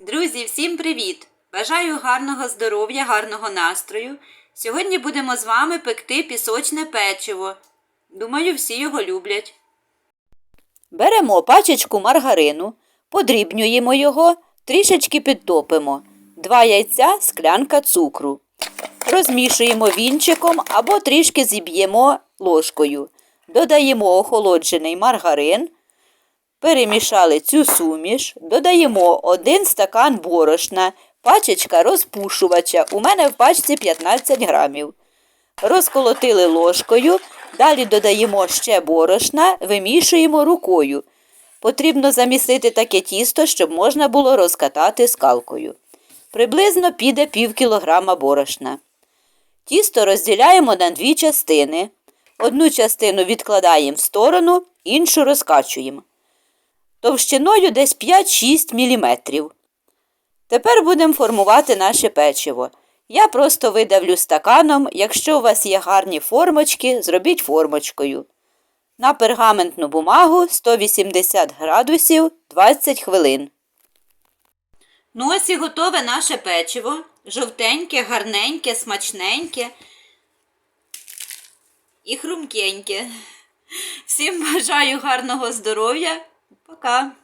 Друзі, всім привіт! Бажаю гарного здоров'я, гарного настрою. Сьогодні будемо з вами пекти пісочне печиво. Думаю, всі його люблять. Беремо пачечку маргарину, подрібнюємо його, трішечки підтопимо. Два яйця, склянка цукру. Розмішуємо вінчиком або трішки зіб'ємо ложкою. Додаємо охолоджений маргарин. Перемішали цю суміш, додаємо 1 стакан борошна, пачечка розпушувача. У мене в пачці 15 грамів. Розколотили ложкою, далі додаємо ще борошна, вимішуємо рукою. Потрібно замісити таке тісто, щоб можна було розкатати скалкою. Приблизно піде пів кілограма борошна. Тісто розділяємо на дві частини. Одну частину відкладаємо в сторону, іншу розкачуємо товщиною десь 5-6 мм. Тепер будемо формувати наше печиво. Я просто видавлю стаканом, якщо у вас є гарні формочки, зробіть формочкою. На пергаментну бумагу 180 градусів 20 хвилин. Ну ось і готове наше печиво. Жовтеньке, гарненьке, смачненьке і хрумкеньке. Всім бажаю гарного здоров'я. Пока!